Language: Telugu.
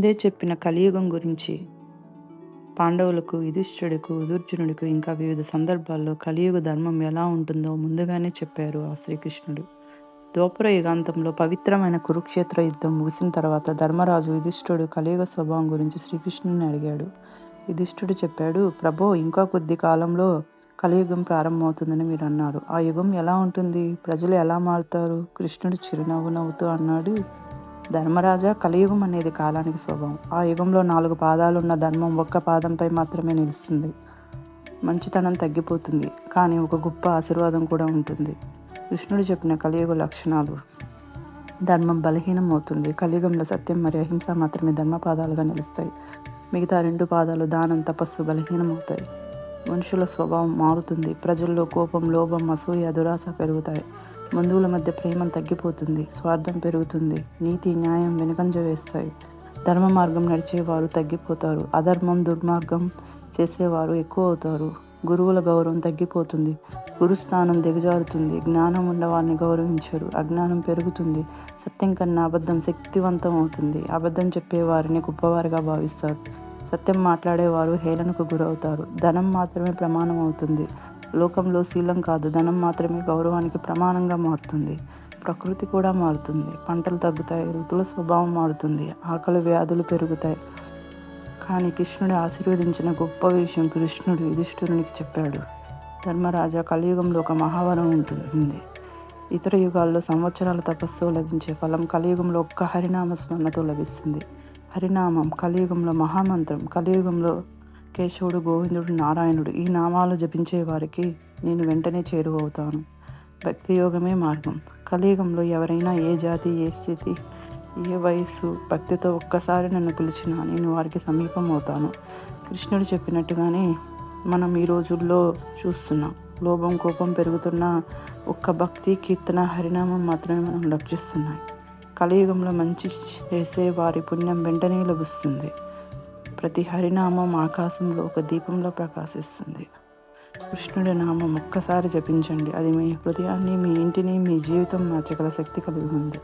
ముందే చెప్పిన కలియుగం గురించి. పాండవులకు యుధిష్ఠుడికు దుర్జునుడికి ఇంకా వివిధ సందర్భాల్లో కలియుగ ధర్మం ఎలా ఉంటుందో ముందుగానే చెప్పారు ఆ శ్రీకృష్ణుడు. ద్వాపర యుగాంతంలో పవిత్రమైన కురుక్షేత్ర యుద్ధం ముగిసిన తర్వాత ధర్మరాజు యుధిష్ఠుడు కలియుగ స్వభావం గురించి శ్రీకృష్ణుని అడిగాడు. యుధిష్ఠుడు చెప్పాడు ప్రభో ఇంకా కొద్ది కాలంలో కలియుగం ప్రారంభమవుతుందని మీరు అన్నారు. ఆ యుగం ఎలా ఉంటుంది? ప్రజలు ఎలా మారుతారు? కృష్ణుడు చిరునవ్వు నవ్వుతూ అన్నాడు. ధర్మరాజా కలియుగం అనేది కాలానికి స్వభావం. ఆ యుగంలో నాలుగు పాదాలున్న ధర్మం ఒక్క పాదంపై మాత్రమే నిలుస్తుంది. మంచితనం తగ్గిపోతుంది. కానీ ఒక గొప్ప ఆశీర్వాదం కూడా ఉంటుంది. కృష్ణుడు చెప్పిన కలియుగ లక్షణాలు. ధర్మం బలహీనం అవుతుంది. కలియుగంలో సత్యం మరియు అహింస మాత్రమే ధర్మపాదాలుగా నిలుస్తాయి. మిగతా రెండు పాదాలు దానం తపస్సు బలహీనమవుతాయి మనుషుల స్వభావం మారుతుంది. ప్రజల్లో కోపం లోభం అసూయ దురాశ పెరుగుతాయి. బంధువుల మధ్య ప్రేమ తగ్గిపోతుంది స్వార్థం పెరుగుతుంది నీతి న్యాయం వెనుకంజ వేస్తాయి. ధర్మ మార్గం నడిచేవారు తగ్గిపోతారు అధర్మం దుర్మార్గం చేసేవారు ఎక్కువ అవుతారు గురువుల గౌరవం తగ్గిపోతుంది గురుస్థానం దిగజారుతుంది జ్ఞానం ఉన్నవారిని గౌరవించరు అజ్ఞానం పెరుగుతుంది సత్యం కన్నా అబద్ధం శక్తివంతం అవుతుంది అబద్ధం చెప్పేవారిని గొప్పవారిగా భావిస్తారు. సత్యం మాట్లాడేవారు హేళనకు గురవుతారు ధనం మాత్రమే ప్రమాణం అవుతుంది లోకంలో శీలం కాదు ధనం మాత్రమే గౌరవానికి ప్రమాణంగా మారుతుంది. ప్రకృతి కూడా మారుతుంది. పంటలు తగ్గుతాయి ఋతుల స్వభావం మారుతుంది ఆకలి వ్యాధులు పెరుగుతాయి. కానీ కృష్ణుడు ఆశీర్వదించిన గొప్ప విషయం కృష్ణుడు యుధిష్ఠురునికి చెప్పాడు. ధర్మరాజా కలియుగంలో ఒక మహావరం ఉంటుంది. ఇతర యుగాల్లో సంవత్సరాల తపస్సు లభించే ఫలం కలియుగంలో ఒక్క హరినామ స్మరణతో లభిస్తుంది. హరినామం కలియుగంలో మహామంత్రం కలియుగంలో కేశవుడు గోవిందుడు నారాయణుడు ఈ నామాలు జపించే వారికి నేను వెంటనే చేరువవుతాను. భక్తి యోగమే మార్గం. కలియుగంలో ఎవరైనా ఏ జాతి ఏ స్థితి ఏ వయస్సు భక్తితో ఒక్కసారి నన్ను పిలిచినా నేను వారికి సమీపం అవుతాను కృష్ణుడు చెప్పినట్టుగానే మనం ఈ రోజుల్లో చూస్తున్నాం. లోభం కోపం పెరుగుతున్న ఒక్క భక్తి కీర్తన హరినామం మాత్రమే మనం లక్షిస్తున్నాయి కలియుగంలో మంచి చేసే వారి పుణ్యం వెంటనే లభిస్తుంది. ప్రతి హరినామం ఆకాశంలో ఒక దీపంలో ప్రకాశిస్తుంది. కృష్ణుడి నామం ఒక్కసారి జపించండి. అది మీ హృదయాన్ని మీ ఇంటిని మీ జీవితం మార్చగల శక్తి కలిగి ఉంది.